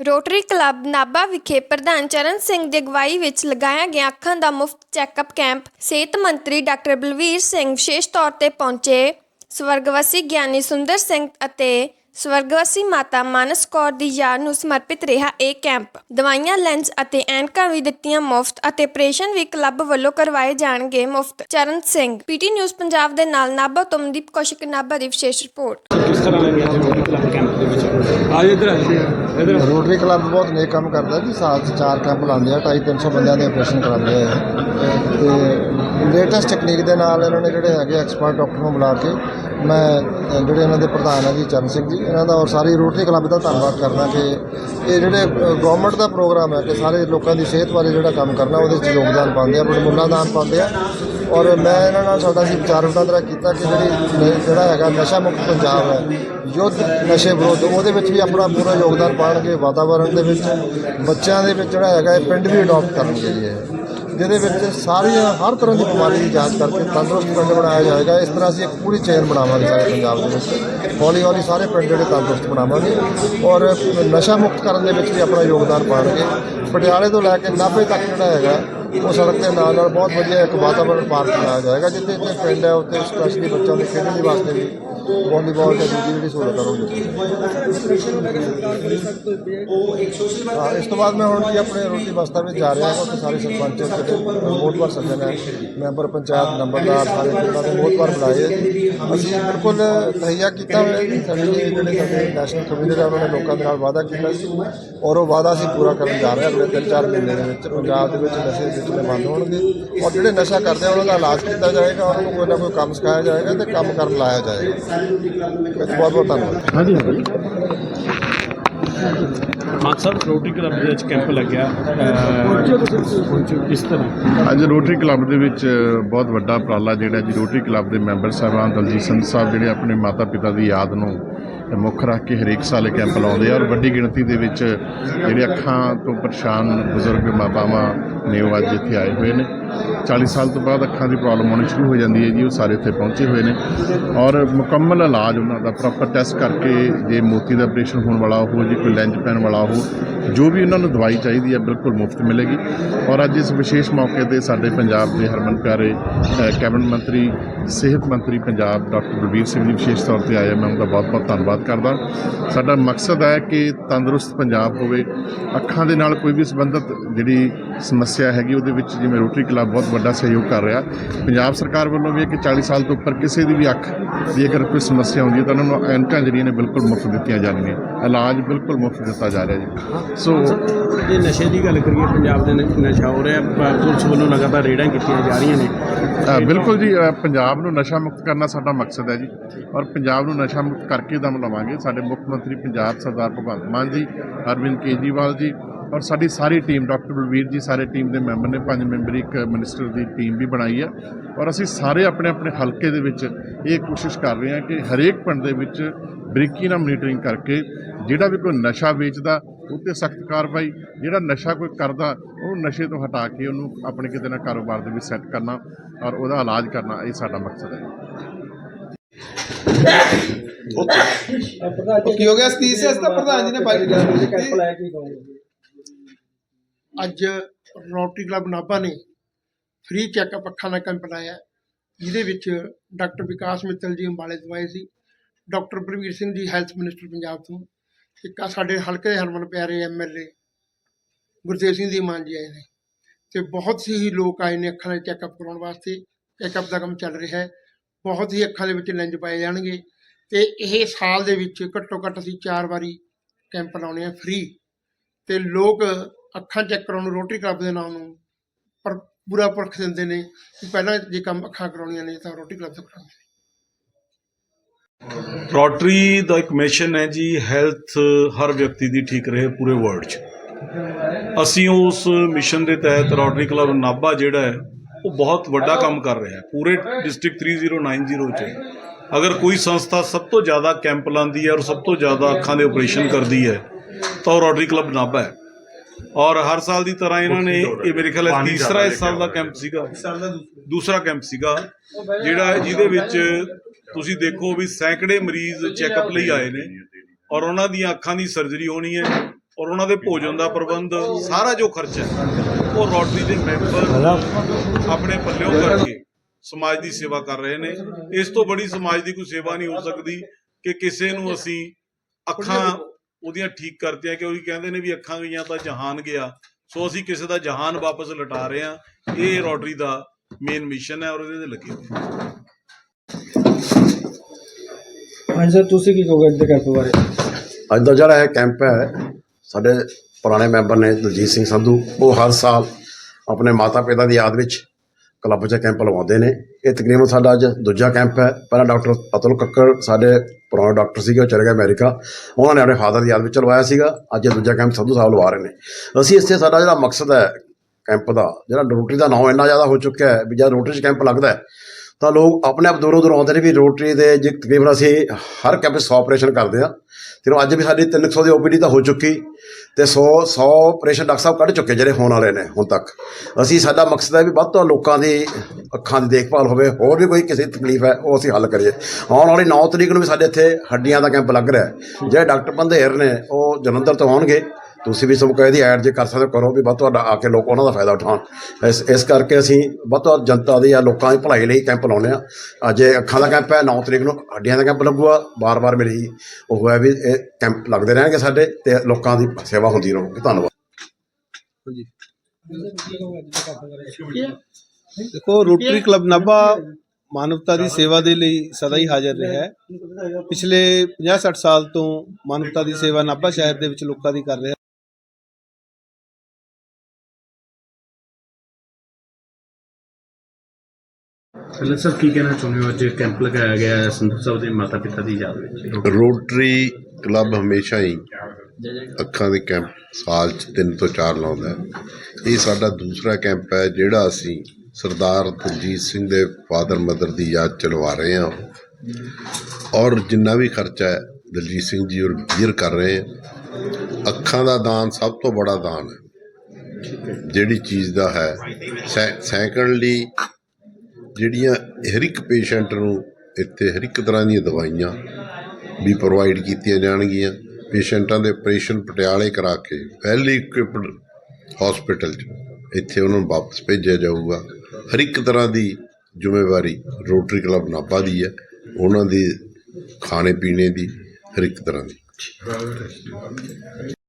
Rotary club Nabha ਵਿਖੇ ਪ੍ਰਧਾਨ ਚਰਨ ਸਿੰਘ ਦੀ ਅਗਵਾਈ ਵਿੱਚ ਲਗਾਇਆ ਗਿਆ ਅੱਖਾਂ ਦਾ ਮੁਫਤ ਚੈੱਕਅਪ ਕੈਂਪ, ਸਿਹਤ ਮੰਤਰੀ ਡਾਕਟਰ ਬਲਵੀਰ ਸਿੰਘ ਵਿਸ਼ੇਸ਼ ਤੌਰ ਤੇ ਪਹੁੰਚੇ। ਸਵਰਗਵਾਸੀ ਗਿਆਨੀ ਸੁੰਦਰ ਸਿੰਘ ਅਤੇ ਸਵਰਗਵਾਸੀ ਮਾਤਾ ਮਾਨਸ ਕੌਰ ਦੀ ਯਾਦ ਨੂੰ ਸਮਰਪਿਤ ਰਿਹਾ ਇਹ ਕੈਂਪ। ਦਵਾਈਆਂ, ਲੈਂਸ ਅਤੇ ਐਨਕਾਂ ਵੀ ਦਿੱਤੀਆਂ ਮੁਫਤ ਅਤੇ ਆਪਰੇਸ਼ਨ ਵੀ ਕਲੱਬ ਵੱਲੋਂ ਕਰਵਾਏ ਜਾਣਗੇ ਮੁਫਤ। ਚਰਨ ਸਿੰਘ ਪੀਟੀ ਨਿਊਜ਼ ਪੰਜਾਬ ਦੇ ਨਾਲ ਨਾਭਾ ਤੋਂ ਮਨਦੀਪ ਕੌਸ਼ਿਕ, ਨਾਭਾ ਦੀ ਵਿਸ਼ੇਸ਼ ਰਿਪੋਰਟ। ਕਿਸ ਕੈਂਪ ਦੇ ਵਿੱਚ? ਆ ਇਧਰ ਇਧਰ ਰੋਟਰੀ ਕਲੱਬ ਬਹੁਤ ਨੇਕ ਕੰਮ ਕਰਦਾ ਜੀ, ਸਾਲ 'ਚ ਚਾਰ ਕੈਂਪ ਲਾਉਂਦੇ ਆ 250 ਬੰਦਿਆਂ ਦੇ ਆਪਰੇਸ਼ਨ ਕਰਾਉਂਦੇ ਆ ਤੇ ਲੇਟੈਸਟ ਟੈਕਨੀਕ ਦੇ ਨਾਲ ਇਹਨਾਂ ਨੇ ਜਿਹੜੇ ਹੈਗੇ ਐਕਸਪਰਟ ਡਾਕਟਰ ਨੂੰ ਬੁਲਾ ਕੇ ਮੈਂ ਜਿਹੜੇ ਇਹਨਾਂ ਦੇ ਪ੍ਰਧਾਨ ਹੈ ਜੀ ਚਰਨ ਸਿੰਘ ਜੀ, ਇਹਨਾਂ ਦਾ ਔਰ ਸਾਰੀ ਰੋਟਰੀ ਕਲੱਬ ਦਾ ਧੰਨਵਾਦ ਕਰਦਾ ਕਿ ਇਹ ਜਿਹੜੇ ਗਵਰਨਮੈਂਟ ਦਾ ਪ੍ਰੋਗਰਾਮ ਹੈ ਕਿ ਸਾਰੇ ਲੋਕਾਂ ਦੀ ਸਿਹਤ ਬਾਰੇ ਜਿਹੜਾ ਕੰਮ ਕਰਨਾ, ਉਹਦੇ 'ਚ ਯੋਗਦਾਨ ਪਾਉਂਦੇ ਆ ਬੜਮੁੱਲਾ ਦਾਨ ਪਾਉਂਦੇ ਆ। ਔਰ ਮੈਂ ਇਹਨਾਂ ਨਾਲ ਸਾਡਾ ਸੀ ਵਿਚਾਰ ਵਟਾਂਦਰਾ ਕੀਤਾ ਕਿ ਜਿਹੜੀ ਜਿਹੜਾ ਹੈਗਾ ਨਸ਼ਾ ਮੁਕਤ ਪੰਜਾਬ ਹੈ, ਯੁੱਧ ਨਸ਼ੇ ਵਿਰੁੱਧ ਉਹਦੇ ਵਿੱਚ ਵੀ ਆਪਣਾ ਪੂਰਾ ਯੋਗਦਾਨ ਪਾਉਣਗੇ ਵਾਤਾਵਰਣ ਦੇ ਵਿੱਚ, ਬੱਚਿਆਂ ਦੇ ਵਿੱਚ ਜਿਹੜਾ ਹੈਗਾ ਇਹ ਪਿੰਡ ਵੀ ਅਡਾਪਟ ਕਰਨਗੇ ਜੀ ਇਹ ਜਿਹਦੇ ਵਿੱਚ ਸਾਰੀਆਂ, ਹਰ ਤਰ੍ਹਾਂ ਦੀ ਬਿਮਾਰੀ ਦੀ ਜਾਂਚ ਕਰਕੇ ਤੰਦਰੁਸਤ ਪਿੰਡ ਬਣਾਇਆ ਜਾਏਗਾ। ਇਸ ਤਰ੍ਹਾਂ ਅਸੀਂ ਇੱਕ ਪੂਰੀ ਚੇਨ ਬਣਾਵਾਂਗੇ ਸਾਰੇ ਪੰਜਾਬ ਦੇ ਵਿੱਚ। ਹੌਲੀ ਹੌਲੀ ਸਾਰੇ ਪਿੰਡ ਜਿਹੜੇ ਤੰਦਰੁਸਤ ਬਣਾਵਾਂਗੇ ਔਰ ਨਸ਼ਾ ਮੁਕਤ ਕਰਨ ਦੇ ਵਿੱਚ ਵੀ ਆਪਣਾ ਯੋਗਦਾਨ ਪਾਉਣਗੇ। ਪਟਿਆਲੇ ਤੋਂ ਲੈ ਕੇ ਨਾਭੇ ਤੱਕ ਜਿਹੜਾ ਹੈਗਾ ਉਹ ਸੜਕ ਦੇ ਨਾਲ ਨਾਲ ਬਹੁਤ ਵਧੀਆ ਇੱਕ ਵਾਤਾਵਰਣ ਪਾਰਕ ਬਣਾਇਆ ਜਾਏਗਾ, ਜਿੱਥੇ ਇੱਥੇ ਪਿੰਡ ਹੈ, ਉੱਥੇ ਸਪੈਸ਼ਲੀ ਬੱਚਿਆਂ ਦੇ ਖੇਡਣ ਦੇ ਵਾਸਤੇ ਵੀ ਵਾਲੀਬਾਲ ਤੇ ਦੂਜੀ ਜਿਹੜੀ ਸਹੂਲਤਾਂ ਉਹ ਦਿੱਤੀ ਹਾਂ ਇਸ ਤੋਂ ਬਾਅਦ ਮੈਂ ਹੁਣ ਜੀ ਆਪਣੇ ਰੋਟੀ ਬਸਤਾ ਵਿੱਚ ਜਾ ਰਿਹਾ ਹਾਂ ਉੱਥੇ ਸਾਰੇ ਸਰਪੰਚ ਜਿਹੜੇ ਮੋਟਵਾਰ ਸੱਜਣ ਹੈ ਮੈਂਬਰ ਪੰਚਾਇਤ ਨੰਬਰਦਾਰ ਸਾਰੇ ਪਿੰਡਾਂ ਦੇ ਮੋਟਵਾਰ ਬੁਲਾਏ। ਅਸੀਂ ਬਿਲਕੁਲ ਤਹਈਆ ਕੀਤਾ ਹੋਇਆ ਜੀ ਸਾਡੇ ਜਿਹੜੇ ਸਾਡੇ ਨੈਸ਼ਨਲ ਕਮਿਟੀ ਦਾ ਉਹਨਾਂ ਨੇ ਲੋਕਾਂ ਦੇ ਨਾਲ ਵਾਅਦਾ ਕੀਤਾ ਸੀ ਔਰ ਉਹ ਵਾਅਦਾ ਅਸੀਂ ਪੂਰਾ ਕਰਨ ਜਾ ਰਹੇ ਹਾਂ ਅਗਲੇ ਤਿੰਨ ਚਾਰ ਮਹੀਨੇ ਦੇ ਵਿੱਚ ਪੰਜਾਬ ਦੇ ਵਿੱਚ ਨਸ਼ੇ ਵਿਚਲੇ ਬੰਦ ਹੋਣਗੇ ਔਰ ਜਿਹੜੇ ਨਸ਼ਾ ਕਰਦੇ ਆ ਉਹਨਾਂ ਦਾ ਇਲਾਜ ਕੀਤਾ ਜਾਏਗਾ ਉਹਨਾਂ ਨੂੰ ਕੋਈ ਨਾ ਕੋਈ ਕੰਮ ਸਿਖਾਇਆ ਜਾਏਗਾ ਤੇ ਕੰਮ ਕਰਨ ਲਾਇਆ ਜਾਏਗਾ ਬਹੁਤ ਬਹੁਤ ਧੰਨਵਾਦ। ਹਾਂਜੀ ਹਾਂਜੀ। ਮਾਨ ਸਾਹਿਬ ਕਲੱਬ ਦੇ ਵਿੱਚ ਕੈਂਪ ਲੱਗਿਆ ਕਿਸ ਤਰ੍ਹਾਂ। ਅੱਜ ਰੋਟਰੀ ਕਲੱਬ ਦੇ ਵਿੱਚ ਬਹੁਤ ਵੱਡਾ ਉਪਰਾਲਾ ਜਿਹੜਾ ਜੀ ਰੋਟਰੀ ਕਲੱਬ ਦੇ ਮੈਂਬਰ ਸਾਹਿਬਾਨ ਦਲਜੀਤ ਸਿੰਘ ਸਾਹਿਬ ਜਿਹੜੇ ਆਪਣੇ ਮਾਤਾ ਪਿਤਾ ਦੀ ਯਾਦ ਨੂੰ ਮੁੱਖ ਰੱਖ ਕੇ ਹਰੇਕ ਸਾਲ ਇਹ ਕੈਂਪ ਲਾਉਂਦੇ ਆ ਔਰ ਵੱਡੀ ਗਿਣਤੀ ਦੇ ਵਿੱਚ ਜਿਹੜੇ ਅੱਖਾਂ ਤੋਂ ਪਰੇਸ਼ਾਨ ਬਜ਼ੁਰਗ ਮਾਪਾਵਾਂ ਨੇ ਉਹ ਅੱਜ ਇੱਥੇ ਆਏ ਹੋਏ ਨੇ। 40 ਸਾਲ ਤੋਂ ਬਾਅਦ ਅੱਖਾਂ ਦੀ ਪ੍ਰੋਬਲਮ ਆਉਣੀ ਸ਼ੁਰੂ ਹੋ ਜਾਂਦੀ ਹੈ ਜੀ, ਉਹ ਸਾਰੇ ਇੱਥੇ ਪਹੁੰਚੇ ਹੋਏ ਨੇ। ਔਰ ਮੁਕੰਮਲ ਇਲਾਜ ਉਹਨਾਂ ਦਾ ਪ੍ਰੋਪਰ ਟੈਸਟ ਕਰਕੇ ਜੇ ਮੋਤੀ ਦਾ ਆਪਰੇਸ਼ਨ ਹੋਣ ਵਾਲਾ ਹੋ ਜੇ ਕੋਈ ਲੈਂਜ ਪੈਣ ਵਾਲਾ ਹੋ ਜੋ ਵੀ ਉਹਨਾਂ ਨੂੰ ਦਵਾਈ ਚਾਹੀਦੀ ਹੈ, ਬਿਲਕੁਲ ਮੁਫਤ ਮਿਲੇਗੀ। ਔਰ ਅੱਜ ਇਸ ਵਿਸ਼ੇਸ਼ ਮੌਕੇ ਤੇ ਸਾਡੇ ਪੰਜਾਬ ਦੇ ਹਰਮਨ ਪਿਆਰੇ ਕੈਬਨਿਟ ਮੰਤਰੀ, ਸਿਹਤ ਮੰਤਰੀ ਪੰਜਾਬ ਡਾਕਟਰ ਬਲਬੀਰ ਸਿੰਘ ਜੀ ਵਿਸ਼ੇਸ਼ ਤੌਰ ਤੇ ਆਏ ਮੈਂ ਉਹਨਾਂ ਦਾ ਬਹੁਤ ਬਹੁਤ ਧੰਨਵਾਦ ਕਰਦਾ। ਸਾਡਾ ਮਕਸਦ ਹੈ ਕਿ ਤੰਦਰੁਸਤ ਪੰਜਾਬ ਹੋਵੇ। ਅੱਖਾਂ ਦੇ ਨਾਲ ਕੋਈ ਵੀ ਸੰਬੰਧਿਤ ਜਿਹੜੀ ਸਮੱਸਿਆ ਹੈਗੀ, ਉਹਦੇ ਵਿੱਚ ਜਿਵੇਂ ਰੋਟਰੀ ਕਲੱਬ ਬਹੁਤ ਵੱਡਾ ਸਹਿਯੋਗ ਕਰ ਰਿਹਾ। ਪੰਜਾਬ ਸਰਕਾਰ ਵੱਲੋਂ ਵੀ ਹੈ ਕਿ 40 ਸਾਲ ਤੋਂ ਉੱਪਰ ਕਿਸੇ ਦੀ ਵੀ ਅੱਖ ਦੀ ਅਗਰ ਕੋਈ ਸਮੱਸਿਆ ਹੁੰਦੀ ਹੈ, ਤਾਂ ਉਹਨਾਂ ਨੂੰ ਐਨਕਾਂ ਜਿਹੜੀਆਂ ਨੇ ਬਿਲਕੁਲ ਮੁਫਤ ਦਿੱਤੀਆਂ ਜਾਣਗੀਆਂ। ਇਲਾਜ ਬਿਲਕੁਲ ਮੁਫਤ ਦਿੱਤਾ ਜਾ ਰਿਹਾ। ਜੀ। ਸੋ ਜੇ ਨਸ਼ੇ ਦੀ ਗੱਲ ਕਰੀਏ ਪੰਜਾਬ ਦੇ ਨਸ਼ਾ ਹੋ ਰਿਹਾ ਪੁਲਿਸ ਵੱਲੋਂ ਲਗਾਤਾਰ ਰੇਡਾਂ ਕੀਤੀਆਂ ਜਾ ਰਹੀਆਂ ਨੇ। ਬਿਲਕੁਲ ਜੀ ਪੰਜਾਬ ਨੂੰ ਨਸ਼ਾ ਮੁਕਤ ਕਰਨਾ ਸਾਡਾ ਮਕਸਦ ਹੈ ਜੀ। ਔਰ ਪੰਜਾਬ ਨੂੰ ਨਸ਼ਾ ਮੁਕਤ ਕਰਕੇ ਦਮ ਲਵਾਂਗੇ। ਸਾਡੇ ਮੁੱਖ ਮੰਤਰੀ ਪੰਜਾਬ ਸਰਦਾਰ ਭਗਵੰਤ ਮਾਨ ਜੀ ਅਰਵਿੰਦ ਕੇਜਰੀਵਾਲ ਜੀ ਔਰ ਸਾਡੀ ਸਾਰੀ ਟੀਮ, ਡਾਕਟਰ ਬਲਵੀਰ ਜੀ, ਸਾਰੇ ਟੀਮ ਦੇ ਮੈਂਬਰ ਨੇ, ਪੰਜ ਮੈਂਬਰੀ, ਇੱਕ ਮਿਨਿਸਟਰ ਦੀ ਟੀਮ ਵੀ ਬਣਾਈ ਹੈ ਔਰ ਅਸੀਂ ਸਾਰੇ ਆਪਣੇ ਆਪਣੇ ਹਲਕੇ ਦੇ ਵਿੱਚ ਇਹ ਕੋਸ਼ਿਸ਼ ਕਰ ਰਹੇ ਹਾਂ ਕਿ ਹਰੇਕ ਪਿੰਡ ਦੇ ਵਿੱਚ ਬਰੀਕੀ ਨਾਲ ਮੋਨੀਟਰਿੰਗ ਕਰਕੇ ਜਿਹੜਾ ਵੀ ਕੋਈ ਨਸ਼ਾ ਵੇਚਦਾ, ਉਹ 'ਤੇ ਸਖਤ ਕਾਰਵਾਈ, ਜਿਹੜਾ ਨਸ਼ਾ ਕੋਈ ਕਰਦਾ, ਉਹ ਨਸ਼ੇ ਤੋਂ ਹਟਾ ਕੇ ਉਹਨੂੰ ਆਪਣੇ ਕਿਤੇ ਨਾ ਕਾਰੋਬਾਰ ਦੇ ਵਿੱਚ ਸੈੱਟ ਕਰਨਾ ਔਰ ਉਹਦਾ ਇਲਾਜ ਕਰਨਾ, ਇਹ ਸਾਡਾ ਮਕਸਦ ਹੈ। ਕੀ ਹੋ ਗਿਆ? ਸਤੀਸ਼ ਸੇ ਅਸਤਾ ਪ੍ਰਧਾਨ ਜੀ ਨੇ ਬਾਈ ਜਾਨ ਕੀਤੀ ਅੱਜ ਰੋਟਰੀ ਕਲੱਬ ਨਾਭਾ ਨੇ ਫ੍ਰੀ ਚੈੱਕਅਪ ਅੱਖਾਂ ਦਾ ਕੈਂਪ ਲਾਇਆ ਜਿਹਦੇ ਵਿੱਚ ਡਾਕਟਰ ਵਿਕਾਸ ਮਿੱਤਲ ਜੀ ਅੰਬਾਲੇ ਤੋਂ ਆਏ ਸੀ, doctor Praveer Singh ji health minister Punjab ਤੋਂ, ਇੱਕ ਆ ਸਾਡੇ ਹਲਕੇ ਦੇ ਹਰਮਨ ਪਿਆਰੇ ਐਮਐਲਏ ਗੁਰਦੇਵ ਸਿੰਘ ਦੀ ਮਾਨ ਜੀ ਆਏ ਨੇ, ਤੇ ਬਹੁਤ ਹੀ ਲੋਕ ਆਏ ਨੇ ਅੱਖਾਂ ਦਾ ਚੈੱਕਅਪ ਕਰਾਉਣ ਵਾਸਤੇ ਚੈੱਕਅਪ ਦਾ ਕੰਮ ਚੱਲ ਰਿਹਾ ਹੈ, ਬਹੁਤ ਹੀ ਅੱਖਾਂ ਦੇ ਵਿੱਚ ਲੈਂਜ ਪਾਏ ਜਾਣਗੇ, ਤੇ ਇਹ ਸਾਲ ਦੇ ਵਿੱਚ ਘੱਟੋ ਘੱਟ ਅਸੀਂ ਚਾਰ ਵਾਰੀ ਕੈਂਪ ਲਾਉਣੇ ਆ ਫ੍ਰੀ ਤੇ ਲੋਕ ਅੱਖਾਂ ਚੈੱਕ ਕਰਾਉਣ ਨੂੰ ਰੋਟਰੀ ਕਲੱਬ ਦੇ ਨਾਮ ਨੂੰ, ਪਰ ਪੂਰਾ ਪਰਖ ਦਿੰਦੇ ਨੇ ਕਿ ਪਹਿਲਾਂ ਜੇ ਕੰਮ ਅੱਖਾਂ ਕਰਾਉਣੀਆਂ ਨੇ ਤਾਂ ਰੋਟਰੀ ਕਲੱਬ ਤੋਂ ਕਰਾਉਣੀਆਂ ਰੋਟਰੀ ਦਾ ਇੱਕ ਮਿਸ਼ਨ ਹੈ ਜੀ ਹੈਲਥ ਹਰ ਵਿਅਕਤੀ ਦੀ ਠੀਕ ਰਹੇ ਪੂਰੇ ਵਰਲਡ 'ਚ। ਅਸੀਂ ਉਸ ਮਿਸ਼ਨ ਦੇ ਤਹਿਤ ਰੋਟਰੀ ਕਲੱਬ ਨਾਭਾ ਜਿਹੜਾ ਹੈ, ਉਹ ਬਹੁਤ ਵੱਡਾ ਕੰਮ ਕਰ ਰਿਹਾ ਹੈ। ਪੂਰੇ ਡਿਸਟ੍ਰਿਕਟ 3090 'ਚ ਅਗਰ ਕੋਈ ਸੰਸਥਾ ਸਭ ਤੋਂ ਜ਼ਿਆਦਾ ਕੈਂਪ ਲਾਉਂਦੀ ਹੈ ਔਰ ਸਭ ਤੋਂ ਜ਼ਿਆਦਾ ਅੱਖਾਂ ਦੇ ਆਪਰੇਸ਼ਨ ਕਰਦੀ ਹੈ, ਤਾਂ ਉਹ ਰੋਟਰੀ ਕਲੱਬ ਨਾਭਾ ਹੈ। ਔਰ ਹਰ ਸਾਲ ਦੀ ਤਰ੍ਹਾਂ ਇਹਨਾਂ ਨੇ ਇਹ ਮੇਰੇ ਖਿਆਲ ਹੈ ਤੀਸਰਾ ਇਸ ਸਾਲ ਦਾ ਕੈਂਪ ਸੀਗਾ। ਦੂਸਰਾ। ਕੈਂਪ ਸੀਗਾ ਜਿਹੜਾ ਜਿਹਦੇ ਵਿੱਚ ਤੁਸੀਂ ਦੇਖੋ ਵੀ ਸੈਂਕੜੇ ਮਰੀਜ਼ ਚੈੱਕਅਪ ਲਈ ਆਏ ਨੇ ਔਰ ਉਹਨਾਂ ਦੀਆਂ ਅੱਖਾਂ ਦੀ ਸਰਜਰੀ ਹੋਣੀ ਹੈ ਔਰ ਉਹਨਾਂ ਦੇ ਭੋਜਨ ਦਾ ਪ੍ਰਬੰਧ ਸਾਰਾ ਜੋ ਖਰਚਾ ਹੈ ਉਹ ਰੋਟਰੀ ਦੇ ਮੈਂਬਰ ਆਪਣੇ ਪੱਲਿਓਂ ਕਰਕੇ ਸਮਾਜ ਦੀ ਸੇਵਾ ਕਰ ਰਹੇ ਨੇ। ਇਸ ਤੋਂ ਬੜੀ ਸਮਾਜ ਦੀ ਕੋਈ ਸੇਵਾ ਨਹੀਂ ਹੋ ਸਕਦੀ ਕਿ ਕਿਸੇ ਨੂੰ ਅਸੀਂ ਅੱਖਾਂ ਉਹਦੀਆਂ ਠੀਕ ਕਰਤੀਆਂ ਕਿ ਉਹ ਕਹਿੰਦੇ ਨੇ ਵੀ ਅੱਖਾਂ ਗਈਆਂ ਤਾਂ ਜਹਾਨ ਗਿਆ। ਸੋ ਅਸੀਂ ਕਿਸੇ ਦਾ ਜਹਾਨ ਵਾਪਸ ਲਟਾ ਰਹੇ ਹਾਂ। ਇਹ ਰੋਟਰੀ ਦਾ ਮੇਨ ਮਿਸ਼ਨ ਹੈ ਔਰ ਇਹਦੇ ਤੇ ਲੱਗੇ ਹੋਏ ਹਾਂ। ਸਰ ਤੁਸੀਂ ਕੀ ਕਹੋਗੇ ਅੱਜ ਦੇ ਕੈਂਪ ਬਾਰੇ? ਅੱਜ ਦਾ ਜਿਹੜਾ ਇਹ ਕੈਂਪ ਹੈ ਸਾਡੇ ਪੁਰਾਣੇ ਮੈਂਬਰ ਨੇ ਦਲਜੀਤ ਸਿੰਘ ਸੰਧੂ। ਉਹ ਹਰ ਸਾਲ ਆਪਣੇ ਮਾਤਾ ਪਿਤਾ ਦੀ ਯਾਦ ਵਿੱਚ ਕਲੱਬ 'ਚ ਕੈਂਪ ਲਵਾਉਂਦੇ ਨੇ। ਇਹ ਤਕਰੀਬਨ ਸਾਡਾ ਅੱਜ ਦੂਜਾ ਕੈਂਪ ਹੈ। ਪਹਿਲਾਂ ਡਾਕਟਰ ਅਤੁਲ ਕੱਕੜ, ਸਾਡੇ ਪੁਰਾਣੇ ਡਾਕਟਰ ਸੀਗੇ, ਉਹ ਚਲੇ ਗਏ ਅਮਰੀਕਾ। ਉਹਨਾਂ ਨੇ ਆਪਣੇ ਫਾਦਰ ਦੀ ਯਾਦ ਵਿੱਚ ਲਵਾਇਆ ਸੀਗਾ। ਅੱਜ ਇਹ ਦੂਜਾ ਕੈਂਪ ਸੰਧੂ ਸਾਹਿਬ ਲਵਾ ਰਹੇ ਨੇ। ਅਸੀਂ ਇੱਥੇ ਸਾਡਾ ਜਿਹੜਾ ਮਕਸਦ ਹੈ ਕੈਂਪ ਦਾ, ਜਿਹੜਾ ਰੋਟਰੀ ਦਾ ਨਾਮ ਇੰਨਾ ਜ਼ਿਆਦਾ ਹੋ ਚੁੱਕਿਆ ਹੈ ਵੀ ਜਦ ਰੋਟਰੀ 'ਚ ਕੈਂਪ ਲੱਗਦਾ ਹੈ ਤਾਂ ਲੋਕ ਆਪਣੇ ਆਪ ਦੂਰੋਂ ਦੂਰੋਂ ਆਉਂਦੇ ਨੇ ਵੀ ਰੋਟਰੀ ਦੇ ਜੇ ਤਕਰੀਬਨ ਅਸੀਂ ਹਰ ਕੈਂਪ 100 ਆਪਰੇਸ਼ਨ ਕਰਦੇ ਆ ਤੇ ਅੱਜ ਵੀ ਸਾਡੀ 300 ਦੀ ਓਪੀਡੀ ਤਾਂ ਹੋ ਚੁੱਕੀ ਤੇ 100 100 ਆਪਰੇਸ਼ਨ ਡਾਕਟਰ ਸਾਹਿਬ ਕੱਢ ਚੁੱਕੇ ਜਿਹੜੇ ਹੋਣ ਵਾਲੇ ਨੇ ਹੁਣ ਤੱਕ। ਅਸੀਂ ਸਾਡਾ ਮਕਸਦ ਹੈ ਵੀ ਵੱਧ ਤੋਂ ਲੋਕਾਂ ਦੀ ਅੱਖਾਂ ਦੀ ਦੇਖਭਾਲ ਹੋਵੇ, ਹੋਰ ਵੀ ਕੋਈ ਕਿਸੇ ਦੀ ਤਕਲੀਫ ਹੈ, ਉਹ ਅਸੀਂ ਹੱਲ ਕਰੀਏ। ਆਉਣ ਵਾਲੀ 9 ਤਰੀਕ ਨੂੰ ਵੀ ਸਾਡੇ ਇੱਥੇ ਹੱਡੀਆਂ ਦਾ ਕੈਂਪ ਲੱਗ ਰਿਹਾ ਜਿਹੜੇ ਡਾਕਟਰ ਬੰਦੇਰ ਨੇ, ਉਹ ਜਲੰਧਰ ਤੋਂ ਆਉਣਗੇ। ਤੁਸੀਂ ਵੀ ਸਭ ਇਹਦੀ ਐਡ ਜੇ ਕਰ ਸਕਦੇ ਹੋ, ਕਰੋ ਵੀ ਵੱਧ ਤੋਂ ਵੱਧ ਆ ਕੇ ਲੋਕ ਉਹਨਾਂ ਦਾ ਫਾਇਦਾ ਉਠਾਉਣ। ਇਸ ਇਸ ਕਰਕੇ ਅਸੀਂ ਵੱਧ ਤੋਂ ਵੱਧ ਜਨਤਾ ਦੀ ਜਾਂ ਲੋਕਾਂ ਦੀ ਭਲਾਈ ਲਈ ਕੈਂਪ ਲਾਉਂਦੇ ਆ ਅੱਜ ਇਹ ਅੱਖਾਂ ਦਾ ਕੈਂਪ ਹੈ 9 ਤਰੀਕ ਨੂੰ ਹੱਡੀਆਂ ਦਾ ਕੈਂਪ ਲੱਗੂਗਾ ਬਾਰ-ਬਾਰ ਮੇਰੀ ਉਹ ਹੈ ਵੀ ਇਹ ਕੈਂਪ ਲੱਗਦੇ ਰਹਿਣਗੇ ਸਾਡੇ ਤੇ ਲੋਕਾਂ ਦੀ ਸੇਵਾ ਹੁੰਦੀ ਰਹੂਗੀ। ਧੰਨਵਾਦ। ਦੇਖੋ ਰੋਟਰੀ ਕਲੱਬ ਨਾਭਾ ਮਾਨਵਤਾ ਦੀ ਸੇਵਾ ਦੇ ਲਈ ਸਦਾ ਹੀ ਹਾਜ਼ਰ ਰਿਹਾ ਹੈ। ਪਿਛਲੇ 50-60 ਸਾਲ ਤੋਂ ਮਾਨਵਤਾ ਦੀ ਸੇਵਾ ਨਾਭਾ ਸ਼ਹਿਰ ਦੇ ਵਿੱਚ ਲੋਕਾਂ ਦੀ ਕਰ ਰਿਹਾ ਪਹਿਲਾਂ ਸਰ, ਕੀ ਕਹਿਣਾ ਚਾਹੁੰਦੇ ਹੋ? ਅੱਜ ਕੈਂਪ ਲਗਾਇਆ ਗਿਆ ਹੈ ਸੰਧੂ ਸਾਹਿਬ ਦੇ ਮਾਤਾ ਪਿਤਾ ਦੀ ਯਾਦ ਵਿੱਚ। ਰੋਟਰੀ ਕਲੱਬ ਹਮੇਸ਼ਾ ਹੀ ਅੱਖਾਂ ਦੇ ਕੈਂਪ ਸਾਲ 'ਚ ਤਿੰਨ ਤੋਂ ਚਾਰ ਲਾਉਂਦਾ ਹੈ। ਇਹ ਸਾਡਾ ਦੂਸਰਾ ਕੈਂਪ ਹੈ ਜਿਹੜਾ ਅਸੀਂ ਸਰਦਾਰ ਦਲਜੀਤ ਸਿੰਘ ਦੇ ਫਾਦਰ ਮਦਰ ਦੀ ਯਾਦ ਚ ਲਵਾ ਰਹੇ ਹਾਂ। ਔਰ ਜਿੰਨਾ ਵੀ ਖਰਚਾ ਹੈ, ਦਲਜੀਤ ਸਿੰਘ ਜੀ ਔਰ ਵੀਰ ਕਰ ਰਹੇ ਹੈ। ਅੱਖਾਂ ਦਾ ਦਾਨ ਸਭ ਤੋਂ ਬੜਾ ਦਾਨ ਹੈ। ਜਿਹੜੀ ਚੀਜ਼ ਦਾ ਹੈ ਸੈਕੰਡਲੀ ਜਿਹੜੀਆਂ ਹਰ ਇੱਕ ਪੇਸ਼ੈਂਟ ਨੂੰ ਇੱਥੇ ਹਰ ਇੱਕ ਤਰ੍ਹਾਂ ਦੀਆਂ ਦਵਾਈਆਂ ਵੀ ਪ੍ਰੋਵਾਈਡ ਕੀਤੀਆਂ ਜਾਣਗੀਆਂ। ਪੇਸ਼ੈਂਟਾਂ ਦੇ ਆਪਰੇਸ਼ਨ ਪਟਿਆਲੇ ਕਰਾ ਕੇ ਵੈਲੀ ਇਕਵਿਪਡ ਹਸਪੀਟਲ 'ਚ ਇੱਥੇ ਉਹਨਾਂ ਨੂੰ ਵਾਪਸ ਭੇਜਿਆ ਜਾਊਗਾ। ਹਰ ਇੱਕ ਤਰ੍ਹਾਂ ਦੀ ਜ਼ਿੰਮੇਵਾਰੀ ਰੋਟਰੀ ਕਲੱਬ ਨਾਭਾ ਦੀ ਹੈ। ਉਹਨਾਂ ਦੀ ਖਾਣੇ ਪੀਣੇ ਦੀ ਹਰ ਇੱਕ ਤਰ੍ਹਾਂ ਦੀ।